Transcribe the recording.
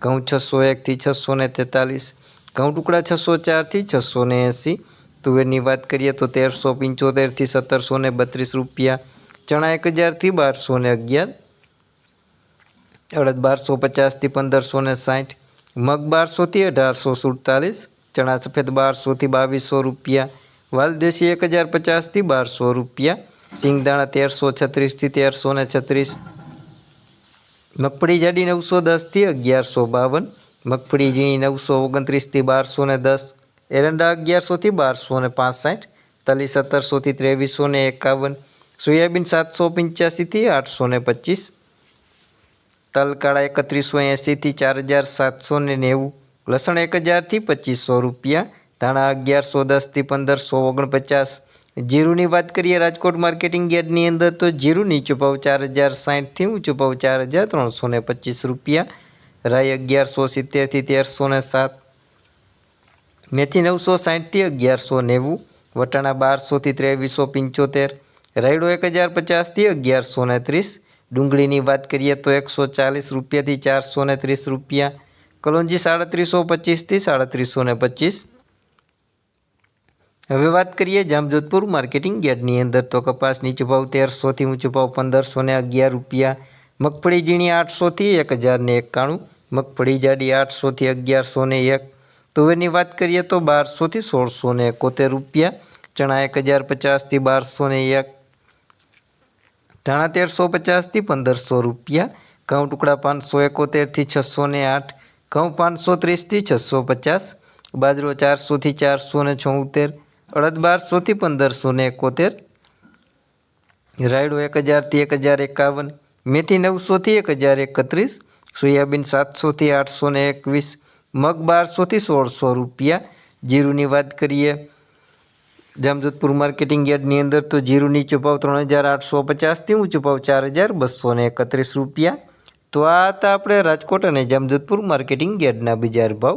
ઘઉં છસો એકથી છસો ને તેતાલીસ, ઘઉં ટુકડા છસો ચારથી છસો ને એંસી, તુવેરની વાત કરીએ તો તેરસો પંચોતેરથી સત્તરસો ને બત્રીસ રૂપિયા, ચણા એક હજારથી બારસો ને અગિયાર, અડદ બારસો પચાસથી પંદરસો ને સાઠ, મગ બારસોથી અઢારસો સુડતાલીસ, ચણા સફેદ બારસોથી બાવીસો રૂપિયા વાલદેશી એક હજાર પચાસથી બારસો રૂપિયા, સિંગદાણા તેરસો છત્રીસથી તેરસો ને છત્રીસ મગફળી જાડી નવસો દસથી અગિયારસો બાવન. મગફળી ઝીણી નવસો ઓગણત્રીસથી બારસો ને દસ. એરંડા અગિયારસોથી બારસો ને પાંસઠ. તલી સત્તરસોથી ત્રેવીસો ને એકાવન. સોયાબીન સાતસો પંચ્યાસીથી આઠસો ને પચીસ. તલકાળા એકત્રીસો એંસીથી ચાર હજાર સાતસો ને નેવું. લસણ એક હજારથી પચીસો રૂપિયા. ધાણા અગિયારસો દસથી પંદરસો ઓગણપચાસ. જીરુની વાત કરીએ રાજકોટ માર્કેટિંગ યાર્ડની અંદર, તો જીરું નીચો ભાવ ચાર હજાર સાઠથી ઊંચો ભાવ ચાર હજાર ત્રણસો ને પચીસ રૂપિયા, રાઈ અગિયારસો સિત્તેરથી તેરસો ને સાત, મેથી નવસો સાઠથી અગિયારસો નેવું, વટાણા બારસોથી ત્રેવીસો પંચોતેર, રાયડો એક હજાર પચાસથી અગિયારસો ને ત્રીસ, ડુંગળીની વાત કરીએ તો એકસો ચાલીસ રૂપિયાથી ચારસો ને ત્રીસ રૂપિયા, કલોંજી સાડત્રીસો પચીસથી સાડત્રીસો ને પચીસ હવે વાત કરીએ જામજોધપુર માર્કેટિંગ યાર્ડની અંદર. તો કપાસ નીચો ભાવ તેરસોથી ઊંચો ભાવ પંદરસો ને અગિયાર રૂપિયા. મગફળી ઝીણી આઠસોથી એક હજારને એકાણું. મગફળી જાડી આઠસોથી અગિયારસો ને એક તુવેરની વાત કરીએ તો બારસોથી સોળસો ને એકોતેર રૂપિયા. ચણા એક હજાર પચાસથી બારસો ને એક. ધાણા તેરસો પચાસથી પંદરસો રૂપિયા. ઘઉં ટુકડા પાંચસો એકોતેરથી છસો ને આઠ. ઘઉં પાંચસો ત્રીસથી છસો પચાસ. બાજરો ચારસોથી ચારસો ને છોતેર. અડદ બારસોથી પંદરસો ને એકોતેર. રાયડો એક હજારથી એક હજાર એકાવન. મેથી નવસોથી એક હજાર એકત્રીસ. સોયાબીન સાતસોથી આઠસો ને એકવીસ. મગ બારસોથી સોળસો રૂપિયા. જીરુની વાત કરીએ જામજોધપુર માર્કેટિંગ યાર્ડની અંદર તો જીરુની ચૂપાવ ત્રણ હજાર આઠસો પચાસથી ઊંચો ભાવ ચાર હજાર બસો ને એકત્રીસ રૂપિયા. તો આ હતા આપણે રાજકોટ અને જામજોધપુર માર્કેટિંગ યાર્ડના બજાર ભાવ.